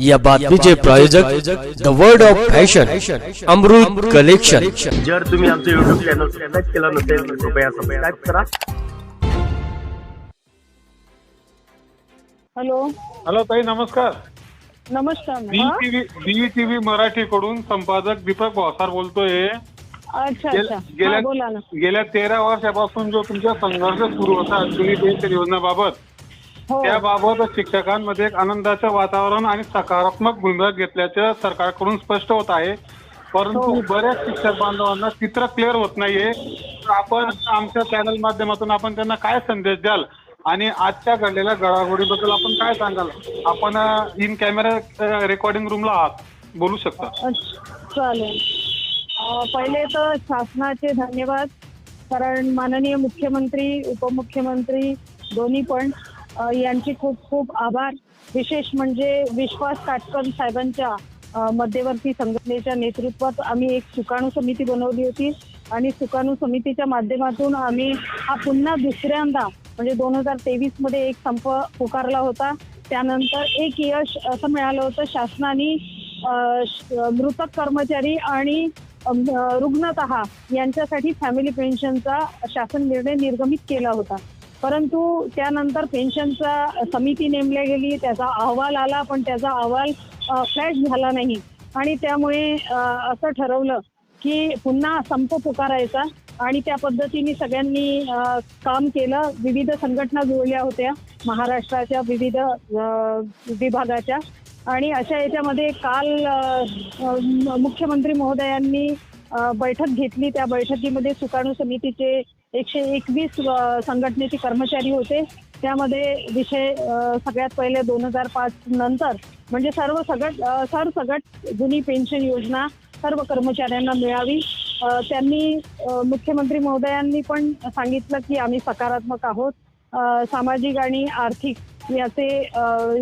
या बातमीचे प्रायोजक the word of fashion Amrut collection जर तुम्ही आमचं युट्यूब चॅनल सबस्क्राईब केलं नसेल तर कृपया सबस्क्राईब करा. हॅलो. हॅलो ताई नमस्कार. नमस्कार बी हा? टीव्ही बी टीव्ही मराठी कडून संपादक दीपक भावसार बोलतोय. अच्छा गेल- अच्छा. गेल्या गेल्या तेरा वर्षापासून जो तुमचा संघर्ष सुरू होता जुनी पेन्शन योजनेबाबत हो. त्याबाबत शिक्षकांमध्ये एक आनंदाचं वातावरण आणि सकारात्मक भूमिका घेतल्याचं सरकारकडून स्पष्ट होत आहे. परंतु हो. बऱ्याच शिक्षक बांधवांना चित्र क्लिअर होत नाहीये. तर आपण आमच्या चॅनल माध्यमातून आपण त्यांना काय संदेश द्याल? आणि आजच्या घडलेल्या घडामोडीबद्दल आपण काय सांगाल? आपण इन कॅमेरा रेकॉर्डिंग रूमला आहात. बोलू शकता. चालेल. अं, पहिले तर शासनाचे धन्यवाद. कारण माननीय मुख्यमंत्री उपमुख्यमंत्री दोन्ही पण यांचे खूप खूप आभार. विशेष म्हणजे विश्वास काटकर साहेबांच्या मध्यवर्ती संघटनेच्या नेतृत्वात आम्ही एक सुकाणू समिती बनवली होती. आणि सुकाणू समितीच्या माध्यमातून आम्ही हा पुन्हा दुसऱ्यांदा म्हणजे दोन हजार तेवीसमध्ये एक संप पुकारला होता. त्यानंतर एक यश असं मिळालं होतं. शासनाने मृतक कर्मचारी आणि रुग्णत यांच्यासाठी फॅमिली पेन्शनचा शासन निर्णय निर्गमित केला होता. परंतु त्यानंतर पेन्शनचा समिती नेमल्या गेली त्याचा अहवाल आला पण त्याचा अहवाल फ्लॅश झाला नाही. आणि त्यामुळे असं ठरवलं की पुन्हा संप पुकारायचा आणि त्या पद्धतीने सगळ्यांनी काम केलं. विविध संघटना जुळल्या होत्या महाराष्ट्राच्या विविध विभागाच्या. आणि अशा याच्यामध्ये काल मुख्यमंत्री महोदयांनी बैठक घेतली. त्या बैठकीमध्ये सुकाणू समितीचे एकशे एकवीस संघटनेचे कर्मचारी होते. त्यामध्ये विषय सगळ्यात पहिले दोन हजार पाच नंतर म्हणजे सर्व सगट सरसगट जुनी पेन्शन योजना सर्व कर्मचाऱ्यांना मिळावी. त्यांनी मुख्यमंत्री महोदयांनी पण सांगितलं की आम्ही सकारात्मक आहोत. सामाजिक आणि आर्थिक याचे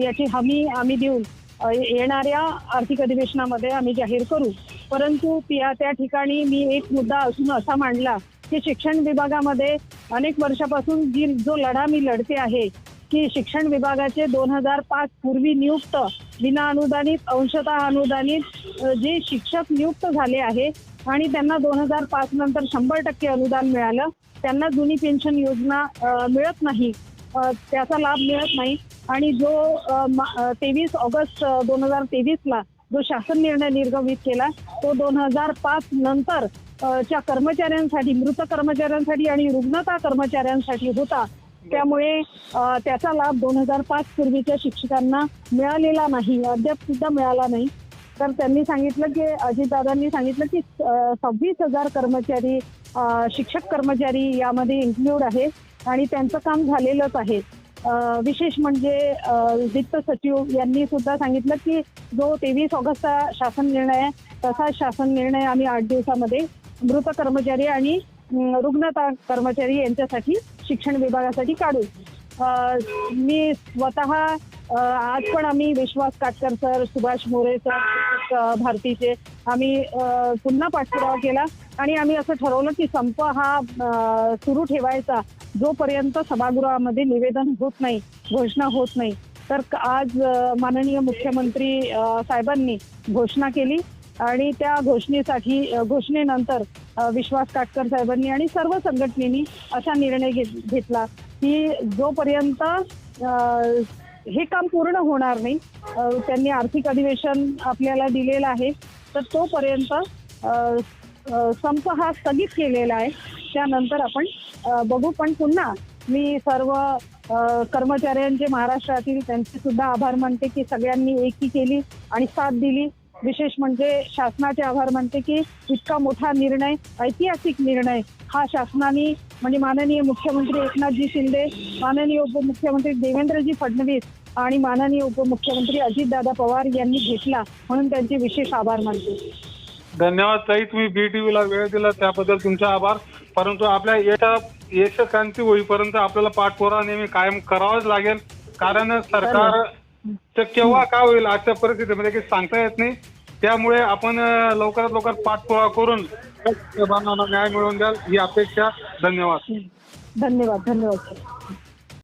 याची हमी आम्ही देऊन येणाऱ्या आर्थिक अधिवेशनामध्ये आम्ही जाहीर करू. परंतु त्या त्या ठिकाणी मी एक मुद्दा असून असा मांडला की शिक्षण विभागामध्ये अनेक वर्षापासून जी जो लढा मी लढते आहे की शिक्षण विभागाचे दोन हजार पाच पूर्वी नियुक्त विना अनुदानित अंशतः अनुदानित जे शिक्षक नियुक्त झाले आहे आणि त्यांना दोन हजार पाच नंतर शंभर टक्के अनुदान मिळालं त्यांना जुनी पेन्शन योजना मिळत नाही. त्याचा लाभ मिळत नाही. आणि जो तेवीस ऑगस्ट दोन हजार तेवीसला जो शासन निर्णय निर्गमित केला तो दोन हजार पाच नंतर च्या कर्मचाऱ्यांसाठी मृत कर्मचाऱ्यांसाठी आणि रुग्णता कर्मचाऱ्यांसाठी होता त्यामुळे त्याचा लाभ दोन हजार पाच पूर्वीच्या शिक्षकांना मिळालेला नाही अद्याप सुद्धा मिळाला नाही. तर त्यांनी सांगितलं की अजितदादांनी सांगितलं की सव्वीस हजार कर्मचारी शिक्षक कर्मचारी यामध्ये इन्क्लूड आहे. आणि त्यांचं काम झालेलंच आहे. विशेष म्हणजे वित्त सचिव यांनी सुद्धा सांगितलं की जो तेवीस ऑगस्टचा शासन निर्णय आहे तसाच शासन निर्णय आम्ही आठ दिवसामध्ये मृत कर्मचारी आणि रुग्णता कर्मचारी यांच्यासाठी शिक्षण विभागासाठी काढू. मी स्वतः आज पण आम्ही विश्वास काटकर सर सुभाष मोरे सर भारतीचे आम्ही पुन्हा पाठपुरावा केला. आणि आम्ही असं ठरवलं की संप हा सुरू ठेवायचा. जोपर्यंत सभागृहामध्ये निवेदन होत नाही घोषणा होत नाही तर आज माननीय मुख्यमंत्री साहेबांनी घोषणा केली आणि त्या घोषणेसाठी घोषणेनंतर विश्वास काटकर साहेबांनी आणि सर्व संघटनेनी असा निर्णय घेत- घेतला की जोपर्यंत हे काम पूर्ण होणार नाही त्यांनी आर्थिक अधिवेशन आपल्याला दिलेलं आहे तर तोपर्यंत संप हा स्थगित केलेला आहे. त्यानंतर आपण बघू. पण पुन्हा मी सर्व कर्मचाऱ्यांचे महाराष्ट्रातील त्यांचे सुद्धा आभार मानते की सगळ्यांनी एकी केली आणि साथ दिली. विशेष म्हणजे शासनाचे आभार मानते की इतका मोठा निर्णय ऐतिहासिक निर्णय हा शासनाने म्हणजे माननीय मुख्यमंत्री एकनाथजी शिंदे माननीय उपमुख्यमंत्री देवेंद्रजी फडणवीस आणि माननीय उपमुख्यमंत्री अजितदादा पवार यांनी घेतला म्हणून त्यांचे विशेष आभार मानते. धन्यवाद ताई. तुम्ही बी टीव्हीला वेळ दिला त्याबद्दल तुमचा आभार. परंतु आपल्या येत्या यशकांती होईपर्यंत आपल्याला पाठपुरावा नेहमी कायम करावाच लागेल. कारण सरकार केव्हा का होईल आजच्या परिस्थितीमध्ये काही सांगता येत नाही. त्यामुळे आपण लवकरात लवकर पाठपुरावा करून न्याय मिळवून द्याल ही अपेक्षा. धन्यवाद. धन्यवाद धन्यवाद. सर